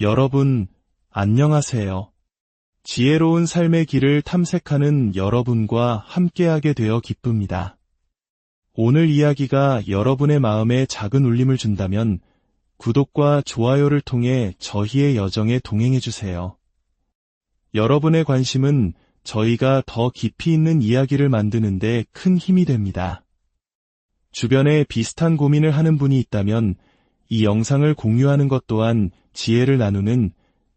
여러분, 안녕하세요. 지혜로운 삶의 길을 탐색하는 여러분과 함께하게 되어 기쁩니다. 오늘 이야기가 여러분의 마음에 작은 울림을 준다면 구독과 좋아요를 통해 저희의 여정에 동행해주세요. 여러분의 관심은 저희가 더 깊이 있는 이야기를 만드는데 큰 힘이 됩니다. 주변에 비슷한 고민을 하는 분이 있다면 이 영상을 공유하는 것 또한 지혜를 나누는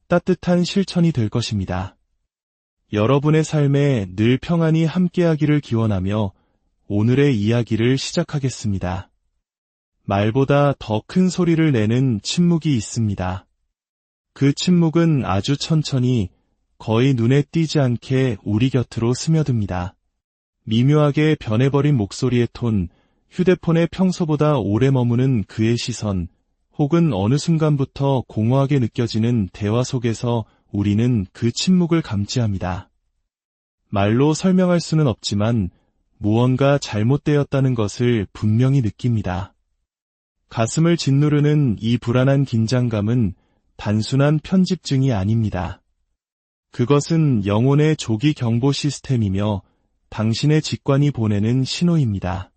따뜻한 실천이 될 것입니다. 여러분의 삶에 늘 평안이 함께하기를 기원하며 오늘의 이야기를 시작하겠습니다. 말보다 더 큰 소리를 내는 침묵이 있습니다. 그 침묵은 아주 천천히 거의 눈에 띄지 않게 우리 곁으로 스며듭니다. 미묘하게 변해버린 목소리의 톤, 휴대폰에 평소보다 오래 머무는 그의 시선, 혹은 어느 순간부터 공허하게 느껴지는 대화 속에서 우리는 그 침묵을 감지합니다. 말로 설명할 수는 없지만 무언가 잘못되었다는 것을 분명히 느낍니다. 가슴을 짓누르는 이 불안한 긴장감은 단순한 편집증이 아닙니다. 그것은 영혼의 조기 경보 시스템이며 당신의 직관이 보내는 신호입니다.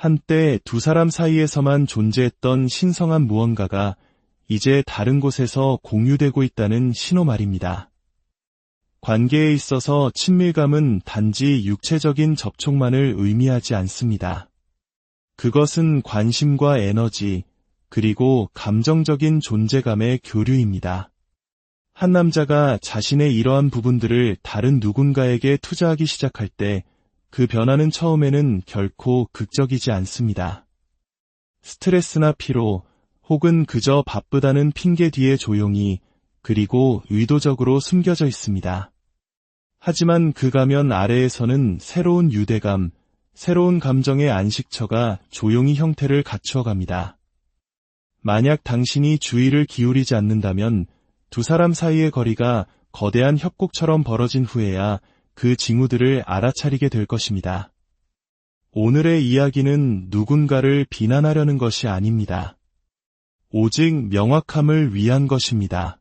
한때 두 사람 사이에서만 존재했던 신성한 무언가가 이제 다른 곳에서 공유되고 있다는 신호 말입니다. 관계에 있어서 친밀감은 단지 육체적인 접촉만을 의미하지 않습니다. 그것은 관심과 에너지, 그리고 감정적인 존재감의 교류입니다. 한 남자가 자신의 이러한 부분들을 다른 누군가에게 투자하기 시작할 때 그 변화는 처음에는 결코 극적이지 않습니다. 스트레스나 피로 혹은 그저 바쁘다는 핑계 뒤에 조용히 그리고 의도적으로 숨겨져 있습니다. 하지만 그 가면 아래에서는 새로운 유대감, 새로운 감정의 안식처가 조용히 형태를 갖추어 갑니다. 만약 당신이 주의를 기울이지 않는다면 두 사람 사이의 거리가 거대한 협곡처럼 벌어진 후에야 그 징후들을 알아차리게 될 것입니다. 오늘의 이야기는 누군가를 비난하려는 것이 아닙니다. 오직 명확함을 위한 것입니다.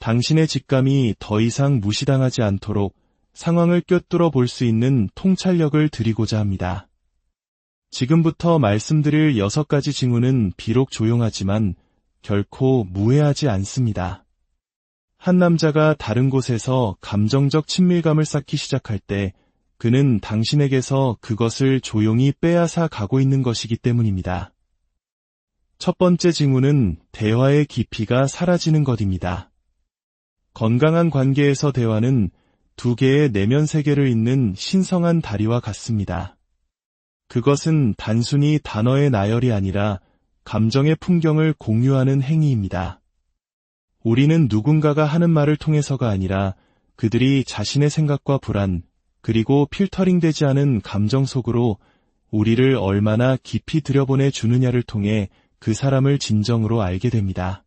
당신의 직감이 더 이상 무시당하지 않도록 상황을 꿰뚫어 볼 수 있는 통찰력을 드리고자 합니다. 지금부터 말씀드릴 여섯 가지 징후는 비록 조용하지만 결코 무해하지 않습니다. 한 남자가 다른 곳에서 감정적 친밀감을 쌓기 시작할 때 그는 당신에게서 그것을 조용히 빼앗아 가고 있는 것이기 때문입니다. 첫 번째 징후는 대화의 깊이가 사라지는 것입니다. 건강한 관계에서 대화는 두 개의 내면 세계를 잇는 신성한 다리와 같습니다. 그것은 단순히 단어의 나열이 아니라 감정의 풍경을 공유하는 행위입니다. 우리는 누군가가 하는 말을 통해서가 아니라 그들이 자신의 생각과 불안, 그리고 필터링 되지 않은 감정 속으로 우리를 얼마나 깊이 들여보내 주느냐를 통해 그 사람을 진정으로 알게 됩니다.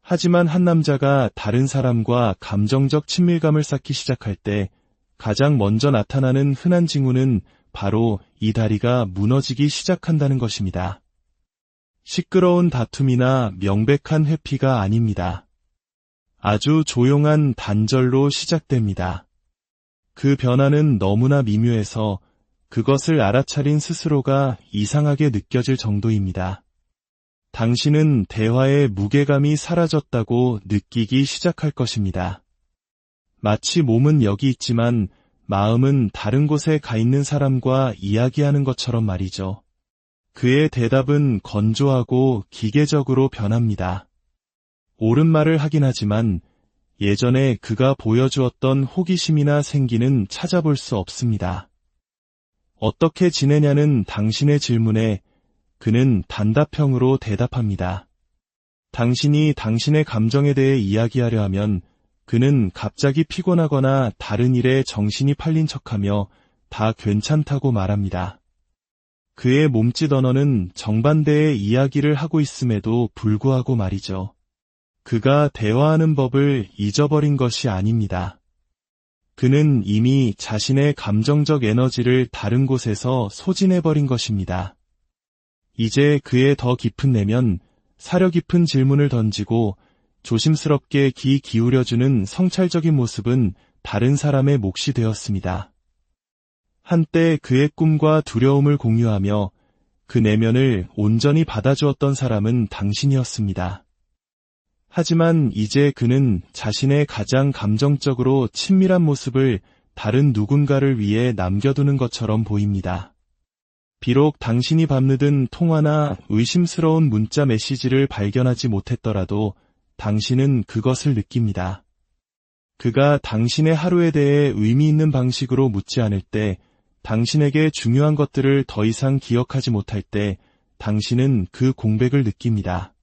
하지만 한 남자가 다른 사람과 감정적 친밀감을 쌓기 시작할 때 가장 먼저 나타나는 흔한 징후는 바로 이 다리가 무너지기 시작한다는 것입니다. 시끄러운 다툼이나 명백한 회피가 아닙니다. 아주 조용한 단절로 시작됩니다. 그 변화는 너무나 미묘해서 그것을 알아차린 스스로가 이상하게 느껴질 정도입니다. 당신은 대화의 무게감이 사라졌다고 느끼기 시작할 것입니다. 마치 몸은 여기 있지만 마음은 다른 곳에 가 있는 사람과 이야기하는 것처럼 말이죠. 그의 대답은 건조하고 기계적으로 변합니다. 옳은 말을 하긴 하지만 예전에 그가 보여주었던 호기심이나 생기는 찾아볼 수 없습니다. 어떻게 지내냐는 당신의 질문에 그는 단답형으로 대답합니다. 당신이 당신의 감정에 대해 이야기하려 하면 그는 갑자기 피곤하거나 다른 일에 정신이 팔린 척하며 다 괜찮다고 말합니다. 그의 몸짓 언어는 정반대의 이야기를 하고 있음에도 불구하고 말이죠. 그가 대화하는 법을 잊어버린 것이 아닙니다. 그는 이미 자신의 감정적 에너지를 다른 곳에서 소진해버린 것입니다. 이제 그의 더 깊은 내면 사려 깊은 질문을 던지고 조심스럽게 귀 기울여주는 성찰적인 모습은 다른 사람의 몫이 되었습니다. 한때 그의 꿈과 두려움을 공유하며 그 내면을 온전히 받아주었던 사람은 당신이었습니다. 하지만 이제 그는 자신의 가장 감정적으로 친밀한 모습을 다른 누군가를 위해 남겨두는 것처럼 보입니다. 비록 당신이 밤늦은 통화나 의심스러운 문자 메시지를 발견하지 못했더라도 당신은 그것을 느낍니다. 그가 당신의 하루에 대해 의미 있는 방식으로 묻지 않을 때, 당신에게 중요한 것들을 더 이상 기억하지 못할 때, 당신은 그 공백을 느낍니다.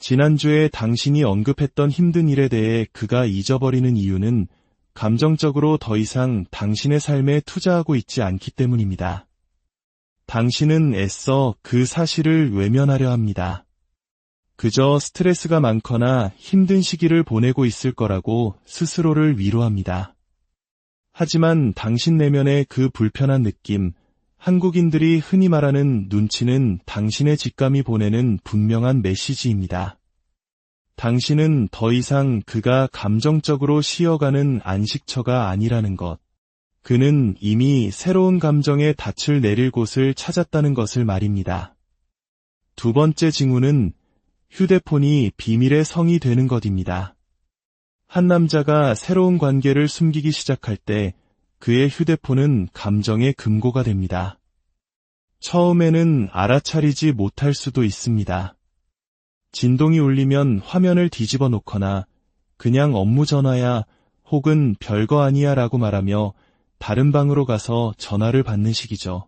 지난주에 당신이 언급했던 힘든 일에 대해 그가 잊어버리는 이유는 감정적으로 더 이상 당신의 삶에 투자하고 있지 않기 때문입니다. 당신은 애써 그 사실을 외면하려 합니다. 그저 스트레스가 많거나 힘든 시기를 보내고 있을 거라고 스스로를 위로합니다. 하지만 당신 내면의 그 불편한 느낌, 한국인들이 흔히 말하는 눈치는 당신의 직감이 보내는 분명한 메시지입니다. 당신은 더 이상 그가 감정적으로 쉬어가는 안식처가 아니라는 것. 그는 이미 새로운 감정의 닻을 내릴 곳을 찾았다는 것을 말입니다. 두 번째 징후는 휴대폰이 비밀의 성이 되는 것입니다. 한 남자가 새로운 관계를 숨기기 시작할 때 그의 휴대폰은 감정의 금고가 됩니다. 처음에는 알아차리지 못할 수도 있습니다. 진동이 울리면 화면을 뒤집어 놓거나 그냥 업무 전화야 혹은 별거 아니야 라고 말하며 다른 방으로 가서 전화를 받는 식이죠.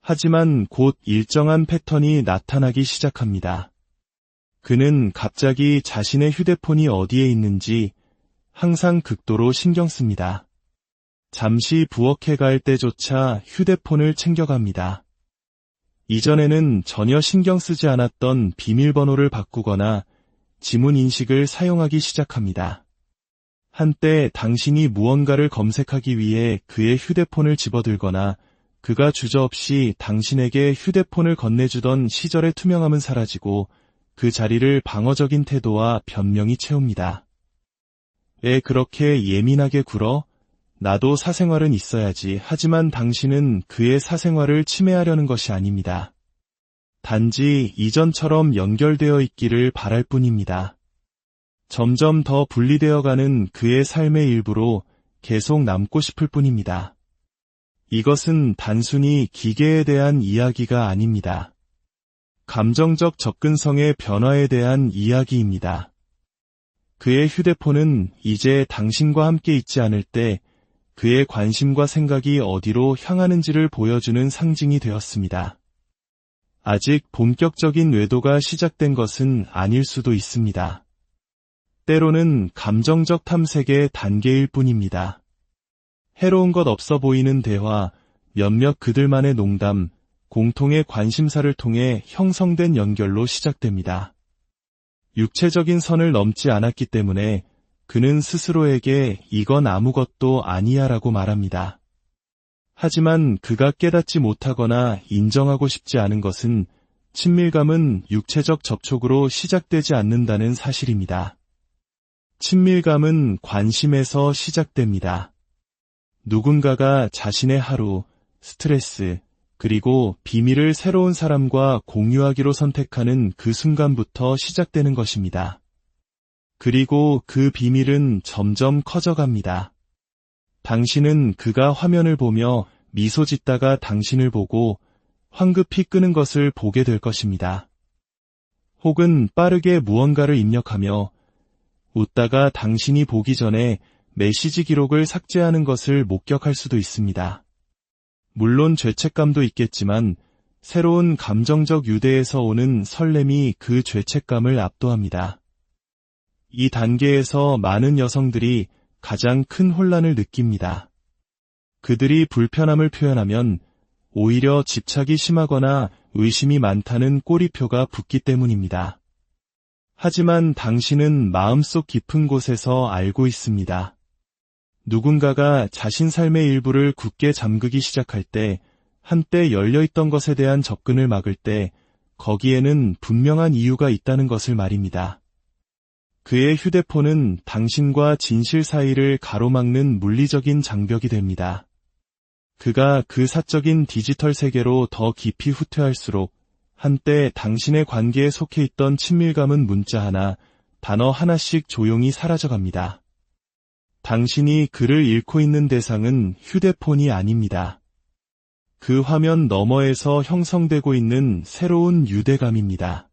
하지만 곧 일정한 패턴이 나타나기 시작합니다. 그는 갑자기 자신의 휴대폰이 어디에 있는지 항상 극도로 신경 씁니다. 잠시 부엌에 갈 때조차 휴대폰을 챙겨갑니다. 이전에는 전혀 신경 쓰지 않았던 비밀번호를 바꾸거나 지문 인식을 사용하기 시작합니다. 한때 당신이 무언가를 검색하기 위해 그의 휴대폰을 집어들거나 그가 주저없이 당신에게 휴대폰을 건네주던 시절의 투명함은 사라지고 그 자리를 방어적인 태도와 변명이 채웁니다. 왜 그렇게 예민하게 굴어? 나도 사생활은 있어야지. 하지만 당신은 그의 사생활을 침해하려는 것이 아닙니다. 단지 이전처럼 연결되어 있기를 바랄 뿐입니다. 점점 더 분리되어가는 그의 삶의 일부로 계속 남고 싶을 뿐입니다. 이것은 단순히 기계에 대한 이야기가 아닙니다. 감정적 접근성의 변화에 대한 이야기입니다. 그의 휴대폰은 이제 당신과 함께 있지 않을 때 그의 관심과 생각이 어디로 향하는지를 보여주는 상징이 되었습니다. 아직 본격적인 외도가 시작된 것은 아닐 수도 있습니다. 때로는 감정적 탐색의 단계일 뿐입니다. 해로운 것 없어 보이는 대화, 몇몇 그들만의 농담, 공통의 관심사를 통해 형성된 연결로 시작됩니다. 육체적인 선을 넘지 않았기 때문에 그는 스스로에게 이건 아무것도 아니야 라고 말합니다. 하지만 그가 깨닫지 못하거나 인정하고 싶지 않은 것은 친밀감은 육체적 접촉으로 시작되지 않는다는 사실입니다. 친밀감은 관심에서 시작됩니다. 누군가가 자신의 하루, 스트레스, 그리고 비밀을 새로운 사람과 공유하기로 선택하는 그 순간부터 시작되는 것입니다. 그리고 그 비밀은 점점 커져갑니다. 당신은 그가 화면을 보며 미소 짓다가 당신을 보고 황급히 끄는 것을 보게 될 것입니다. 혹은 빠르게 무언가를 입력하며 웃다가 당신이 보기 전에 메시지 기록을 삭제하는 것을 목격할 수도 있습니다. 물론 죄책감도 있겠지만 새로운 감정적 유대에서 오는 설렘이 그 죄책감을 압도합니다. 이 단계에서 많은 여성들이 가장 큰 혼란을 느낍니다. 그들이 불편함을 표현하면 오히려 집착이 심하거나 의심이 많다는 꼬리표가 붙기 때문입니다. 하지만 당신은 마음속 깊은 곳에서 알고 있습니다. 누군가가 자신 삶의 일부를 굳게 잠그기 시작할 때, 한때 열려있던 것에 대한 접근을 막을 때, 거기에는 분명한 이유가 있다는 것을 말입니다. 그의 휴대폰은 당신과 진실 사이를 가로막는 물리적인 장벽이 됩니다. 그가 그 사적인 디지털 세계로 더 깊이 후퇴할수록 한때 당신의 관계에 속해 있던 친밀감은 문자 하나, 단어 하나씩 조용히 사라져갑니다. 당신이 그를 잃고 있는 대상은 휴대폰이 아닙니다. 그 화면 너머에서 형성되고 있는 새로운 유대감입니다.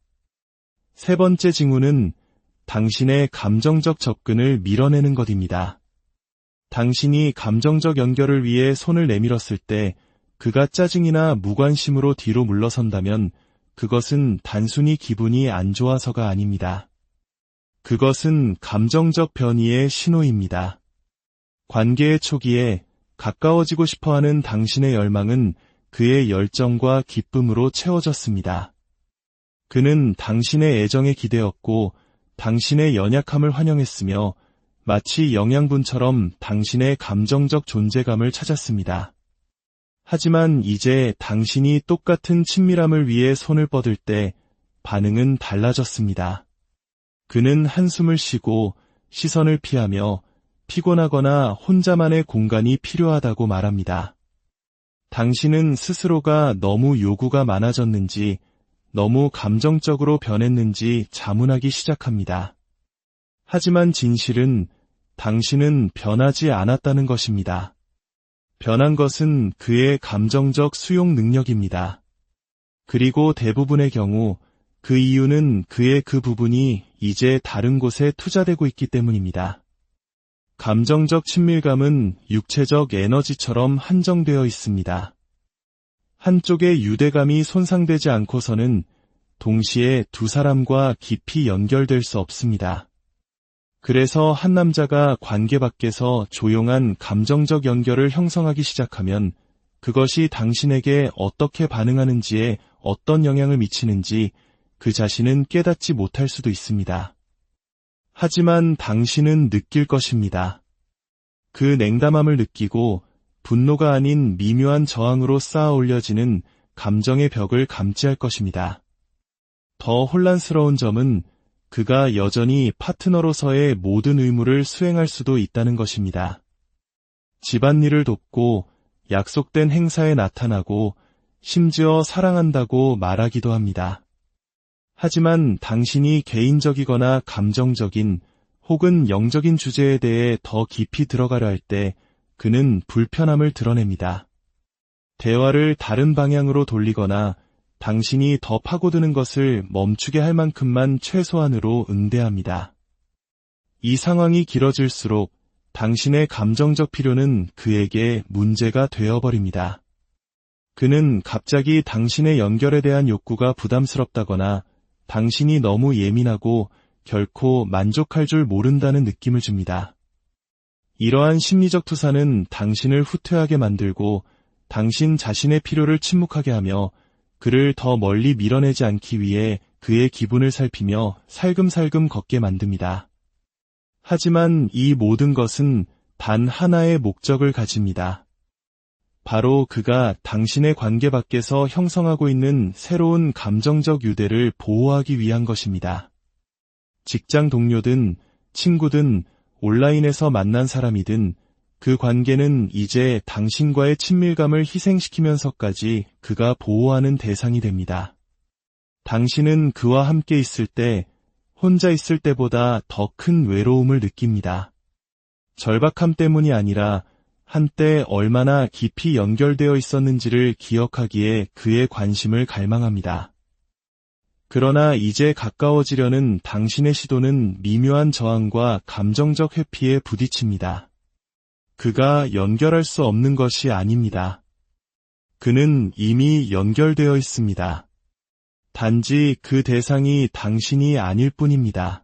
세 번째 징후는 당신의 감정적 접근을 밀어내는 것입니다. 당신이 감정적 연결을 위해 손을 내밀었을 때 그가 짜증이나 무관심으로 뒤로 물러선다면 그것은 단순히 기분이 안 좋아서가 아닙니다. 그것은 감정적 변이의 신호입니다. 관계의 초기에 가까워지고 싶어 하는 당신의 열망은 그의 열정과 기쁨으로 채워졌습니다. 그는 당신의 애정에 기대었고 당신의 연약함을 환영했으며 마치 영양분처럼 당신의 감정적 존재감을 찾았습니다. 하지만 이제 당신이 똑같은 친밀함을 위해 손을 뻗을 때 반응은 달라졌습니다. 그는 한숨을 쉬고 시선을 피하며 피곤하거나 혼자만의 공간이 필요하다고 말합니다. 당신은 스스로가 너무 요구가 많아졌는지 너무 감정적으로 변했는지 자문하기 시작합니다. 하지만 진실은 당신은 변하지 않았다는 것입니다. 변한 것은 그의 감정적 수용 능력입니다. 그리고 대부분의 경우 그 이유는 그의 그 부분이 이제 다른 곳에 투자되고 있기 때문입니다. 감정적 친밀감은 육체적 에너지처럼 한정되어 있습니다. 한쪽의 유대감이 손상되지 않고서는 동시에 두 사람과 깊이 연결될 수 없습니다. 그래서 한 남자가 관계 밖에서 조용한 감정적 연결을 형성하기 시작하면 그것이 당신에게 어떻게 반응하는지에 어떤 영향을 미치는지 그 자신은 깨닫지 못할 수도 있습니다. 하지만 당신은 느낄 것입니다. 그 냉담함을 느끼고 분노가 아닌 미묘한 저항으로 쌓아 올려지는 감정의 벽을 감지할 것입니다. 더 혼란스러운 점은 그가 여전히 파트너로서의 모든 의무를 수행할 수도 있다는 것입니다. 집안일을 돕고 약속된 행사에 나타나고 심지어 사랑한다고 말하기도 합니다. 하지만 당신이 개인적이거나 감정적인 혹은 영적인 주제에 대해 더 깊이 들어가려 할 때 그는 불편함을 드러냅니다. 대화를 다른 방향으로 돌리거나 당신이 더 파고드는 것을 멈추게 할 만큼만 최소한으로 응대합니다. 이 상황이 길어질수록 당신의 감정적 필요는 그에게 문제가 되어버립니다. 그는 갑자기 당신의 연결에 대한 욕구가 부담스럽다거나 당신이 너무 예민하고 결코 만족할 줄 모른다는 느낌을 줍니다. 이러한 심리적 투사는 당신을 후퇴하게 만들고 당신 자신의 필요를 침묵하게 하며 그를 더 멀리 밀어내지 않기 위해 그의 기분을 살피며 살금살금 걷게 만듭니다. 하지만 이 모든 것은 단 하나의 목적을 가집니다. 바로 그가 당신의 관계 밖에서 형성하고 있는 새로운 감정적 유대를 보호하기 위한 것입니다. 직장 동료든 친구든 온라인에서 만난 사람이든 그 관계는 이제 당신과의 친밀감을 희생시키면서까지 그가 보호하는 대상이 됩니다. 당신은 그와 함께 있을 때 혼자 있을 때보다 더 큰 외로움을 느낍니다. 절박함 때문이 아니라 한때 얼마나 깊이 연결되어 있었는지를 기억하기에 그의 관심을 갈망합니다. 그러나 이제 가까워지려는 당신의 시도는 미묘한 저항과 감정적 회피에 부딪힙니다. 그가 연결할 수 없는 것이 아닙니다. 그는 이미 연결되어 있습니다. 단지 그 대상이 당신이 아닐 뿐입니다.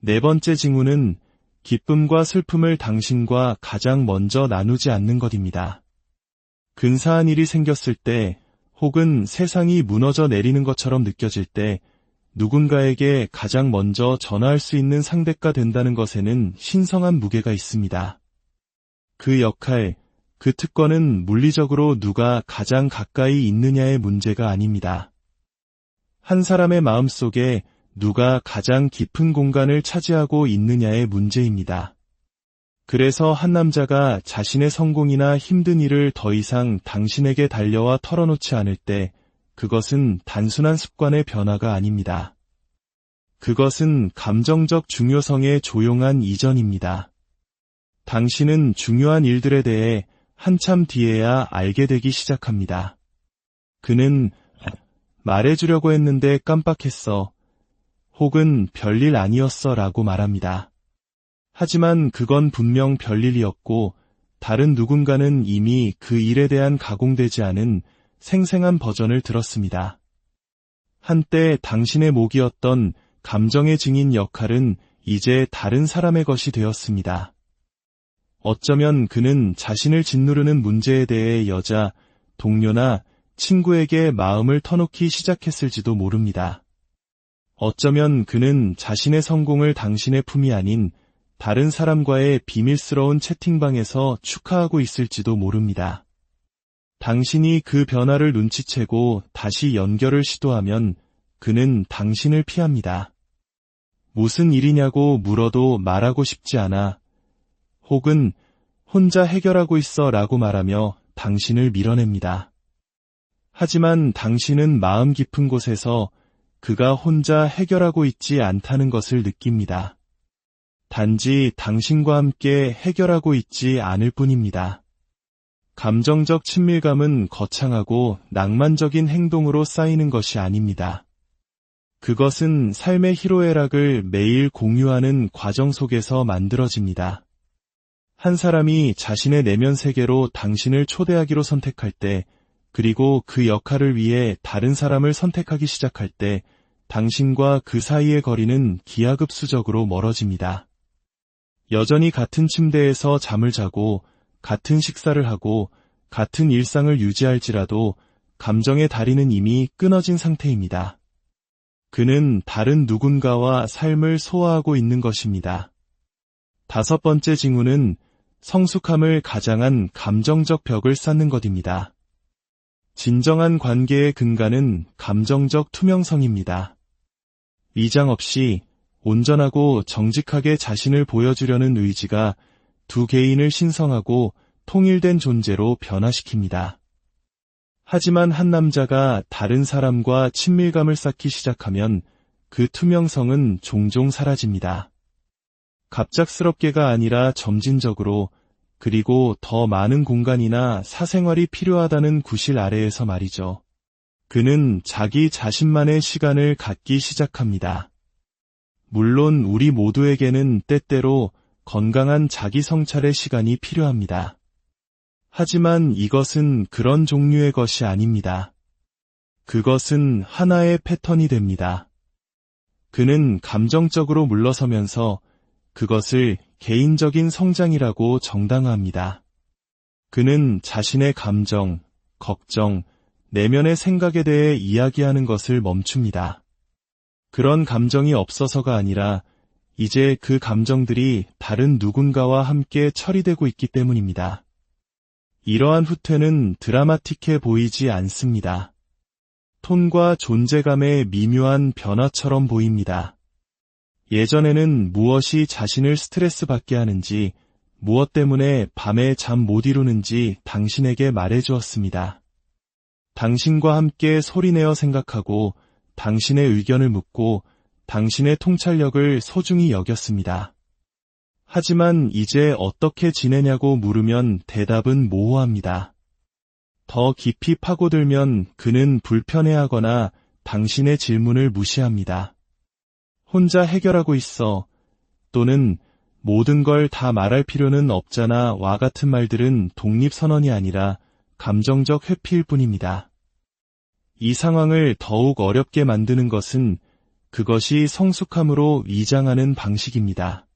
네 번째 징후는 기쁨과 슬픔을 당신과 가장 먼저 나누지 않는 것입니다. 근사한 일이 생겼을 때 혹은 세상이 무너져 내리는 것처럼 느껴질 때 누군가에게 가장 먼저 전화할 수 있는 상대가 된다는 것에는 신성한 무게가 있습니다. 그 역할, 그 특권은 물리적으로 누가 가장 가까이 있느냐의 문제가 아닙니다. 한 사람의 마음 속에 누가 가장 깊은 공간을 차지하고 있느냐의 문제입니다. 그래서 한 남자가 자신의 성공이나 힘든 일을 더 이상 당신에게 달려와 털어놓지 않을 때 그것은 단순한 습관의 변화가 아닙니다. 그것은 감정적 중요성의 조용한 이전입니다. 당신은 중요한 일들에 대해 한참 뒤에야 알게 되기 시작합니다. 그는 말해주려고 했는데 깜빡했어. 혹은 별일 아니었어 라고 말합니다. 하지만 그건 분명 별일이었고 다른 누군가는 이미 그 일에 대한 가공되지 않은 생생한 버전을 들었습니다. 한때 당신의 목이었던 감정의 증인 역할은 이제 다른 사람의 것이 되었습니다. 어쩌면 그는 자신을 짓누르는 문제에 대해 여자, 동료나 친구에게 마음을 터놓기 시작했을지도 모릅니다. 어쩌면 그는 자신의 성공을 당신의 품이 아닌 다른 사람과의 비밀스러운 채팅방에서 축하하고 있을지도 모릅니다. 당신이 그 변화를 눈치채고 다시 연결을 시도하면 그는 당신을 피합니다. 무슨 일이냐고 물어도 말하고 싶지 않아 혹은 혼자 해결하고 있어 라고 말하며 당신을 밀어냅니다. 하지만 당신은 마음 깊은 곳에서 그가 혼자 해결하고 있지 않다는 것을 느낍니다. 단지 당신과 함께 해결하고 있지 않을 뿐입니다. 감정적 친밀감은 거창하고 낭만적인 행동으로 쌓이는 것이 아닙니다. 그것은 삶의 희로애락을 매일 공유하는 과정 속에서 만들어집니다. 한 사람이 자신의 내면 세계로 당신을 초대하기로 선택할 때, 그리고 그 역할을 위해 다른 사람을 선택하기 시작할 때, 당신과 그 사이의 거리는 기하급수적으로 멀어집니다. 여전히 같은 침대에서 잠을 자고, 같은 식사를 하고, 같은 일상을 유지할지라도, 감정의 다리는 이미 끊어진 상태입니다. 그는 다른 누군가와 삶을 소화하고 있는 것입니다. 다섯 번째 징후는 성숙함을 가장한 감정적 벽을 쌓는 것입니다. 진정한 관계의 근간은 감정적 투명성입니다. 위장 없이 온전하고 정직하게 자신을 보여주려는 의지가 두 개인을 신성하고 통일된 존재로 변화시킵니다. 하지만 한 남자가 다른 사람과 친밀감을 쌓기 시작하면 그 투명성은 종종 사라집니다. 갑작스럽게가 아니라 점진적으로 그리고 더 많은 공간이나 사생활이 필요하다는 구실 아래에서 말이죠. 그는 자기 자신만의 시간을 갖기 시작합니다. 물론 우리 모두에게는 때때로 건강한 자기 성찰의 시간이 필요합니다. 하지만 이것은 그런 종류의 것이 아닙니다. 그것은 하나의 패턴이 됩니다. 그는 감정적으로 물러서면서 그것을 개인적인 성장이라고 정당화합니다. 그는 자신의 감정, 걱정, 내면의 생각에 대해 이야기하는 것을 멈춥니다. 그런 감정이 없어서가 아니라 이제 그 감정들이 다른 누군가와 함께 처리되고 있기 때문입니다. 이러한 후퇴는 드라마틱해 보이지 않습니다. 톤과 존재감의 미묘한 변화처럼 보입니다. 예전에는 무엇이 자신을 스트레스 받게 하는지, 무엇 때문에 밤에 잠 못 이루는지 당신에게 말해 주었습니다. 당신과 함께 소리내어 생각하고 당신의 의견을 묻고 당신의 통찰력을 소중히 여겼습니다. 하지만 이제 어떻게 지내냐고 물으면 대답은 모호합니다. 더 깊이 파고들면 그는 불편해하거나 당신의 질문을 무시합니다. 혼자 해결하고 있어 또는 모든 걸 다 말할 필요는 없잖아 와 같은 말들은 독립선언이 아니라 감정적 회피일 뿐입니다. 이 상황을 더욱 어렵게 만드는 것은 그것이 성숙함으로 위장하는 방식입니다.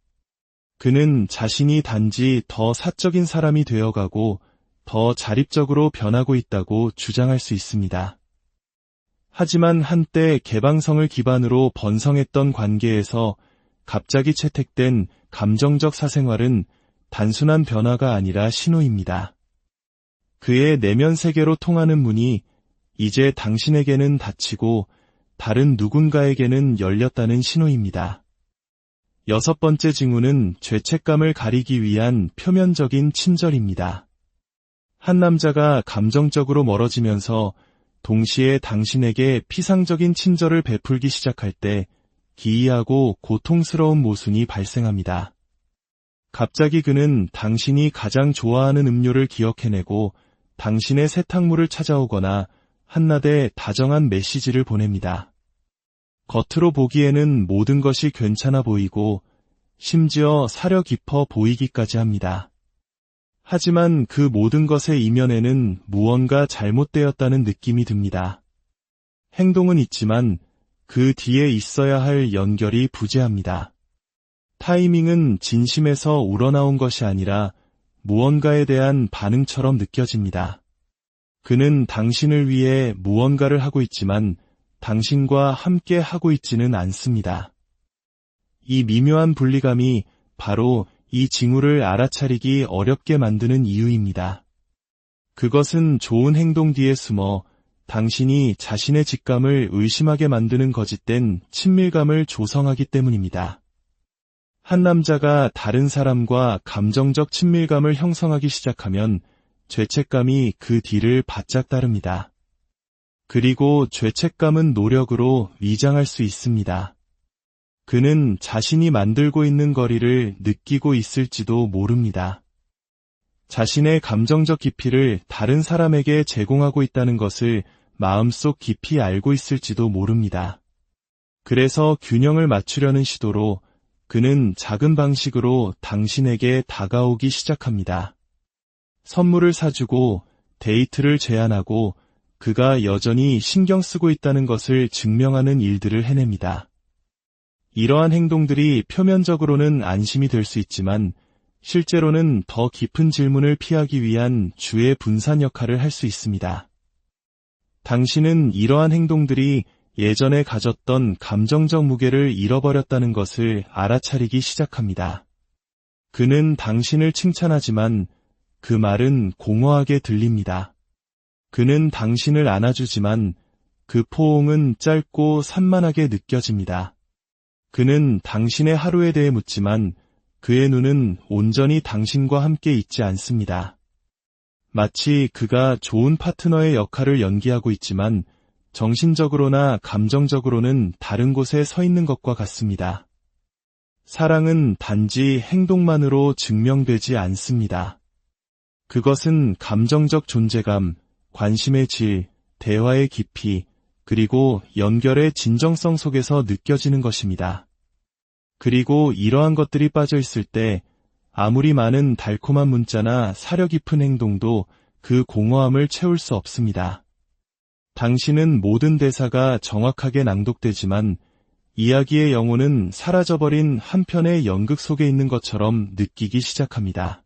그는 자신이 단지 더 사적인 사람이 되어가고 더 자립적으로 변하고 있다고 주장할 수 있습니다. 하지만 한때 개방성을 기반으로 번성했던 관계에서 갑자기 채택된 감정적 사생활은 단순한 변화가 아니라 신호입니다. 그의 내면 세계로 통하는 문이 이제 당신에게는 닫히고 다른 누군가에게는 열렸다는 신호입니다. 여섯 번째 징후는 죄책감을 가리기 위한 표면적인 친절입니다. 한 남자가 감정적으로 멀어지면서 동시에 당신에게 피상적인 친절을 베풀기 시작할 때 기이하고 고통스러운 모순이 발생합니다. 갑자기 그는 당신이 가장 좋아하는 음료를 기억해내고 당신의 세탁물을 찾아오거나 한낮에 다정한 메시지를 보냅니다. 겉으로 보기에는 모든 것이 괜찮아 보이고 심지어 사려 깊어 보이기까지 합니다. 하지만 그 모든 것의 이면에는 무언가 잘못되었다는 느낌이 듭니다. 행동은 있지만 그 뒤에 있어야 할 연결이 부재합니다. 타이밍은 진심에서 우러나온 것이 아니라 무언가에 대한 반응처럼 느껴집니다. 그는 당신을 위해 무언가를 하고 있지만 당신과 함께 하고 있지는 않습니다. 이 미묘한 분리감이 바로 이 징후를 알아차리기 어렵게 만드는 이유입니다. 그것은 좋은 행동 뒤에 숨어 당신이 자신의 직감을 의심하게 만드는 거짓된 친밀감을 조성하기 때문입니다. 한 남자가 다른 사람과 감정적 친밀감을 형성하기 시작하면 죄책감이 그 뒤를 바짝 따릅니다. 그리고 죄책감은 노력으로 위장할 수 있습니다. 그는 자신이 만들고 있는 거리를 느끼고 있을지도 모릅니다. 자신의 감정적 깊이를 다른 사람에게 제공하고 있다는 것을 마음속 깊이 알고 있을지도 모릅니다. 그래서 균형을 맞추려는 시도로 그는 작은 방식으로 당신에게 다가오기 시작합니다. 선물을 사주고 데이트를 제안하고 그가 여전히 신경 쓰고 있다는 것을 증명하는 일들을 해냅니다. 이러한 행동들이 표면적으로는 안심이 될 수 있지만 실제로는 더 깊은 질문을 피하기 위한 주의 분산 역할을 할 수 있습니다. 당신은 이러한 행동들이 예전에 가졌던 감정적 무게를 잃어버렸다는 것을 알아차리기 시작합니다. 그는 당신을 칭찬하지만 그 말은 공허하게 들립니다. 그는 당신을 안아주지만 그 포옹은 짧고 산만하게 느껴집니다. 그는 당신의 하루에 대해 묻지만 그의 눈은 온전히 당신과 함께 있지 않습니다. 마치 그가 좋은 파트너의 역할을 연기하고 있지만 정신적으로나 감정적으로는 다른 곳에 서 있는 것과 같습니다. 사랑은 단지 행동만으로 증명되지 않습니다. 그것은 감정적 존재감, 관심의 질, 대화의 깊이, 그리고 연결의 진정성 속에서 느껴지는 것입니다. 그리고 이러한 것들이 빠져 있을 때 아무리 많은 달콤한 문자나 사려 깊은 행동도 그 공허함을 채울 수 없습니다. 당신은 모든 대사가 정확하게 낭독되지만 이야기의 영혼은 사라져버린 한편의 연극 속에 있는 것처럼 느끼기 시작합니다.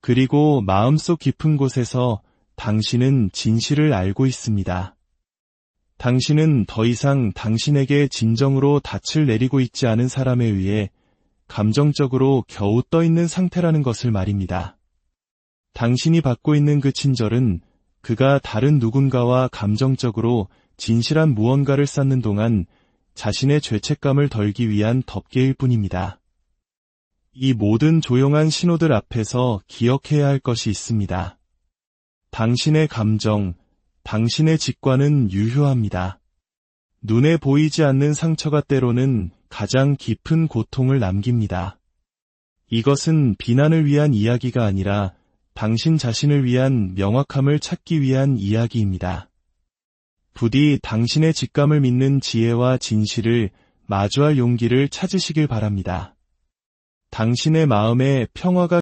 그리고 마음속 깊은 곳에서 당신은 진실을 알고 있습니다. 당신은 더 이상 당신에게 진정으로 닻을 내리고 있지 않은 사람에 의해 감정적으로 겨우 떠 있는 상태라는 것을 말입니다. 당신이 받고 있는 그 친절은 그가 다른 누군가와 감정적으로 진실한 무언가를 쌓는 동안 자신의 죄책감을 덜기 위한 덮개일 뿐입니다. 이 모든 조용한 신호들 앞에서 기억해야 할 것이 있습니다. 당신의 감정, 당신의 직관은 유효합니다. 눈에 보이지 않는 상처가 때로는 가장 깊은 고통을 남깁니다. 이것은 비난을 위한 이야기가 아니라 당신 자신을 위한 명확함을 찾기 위한 이야기입니다. 부디 당신의 직감을 믿는 지혜와 진실을 마주할 용기를 찾으시길 바랍니다. 당신의 마음에 평화가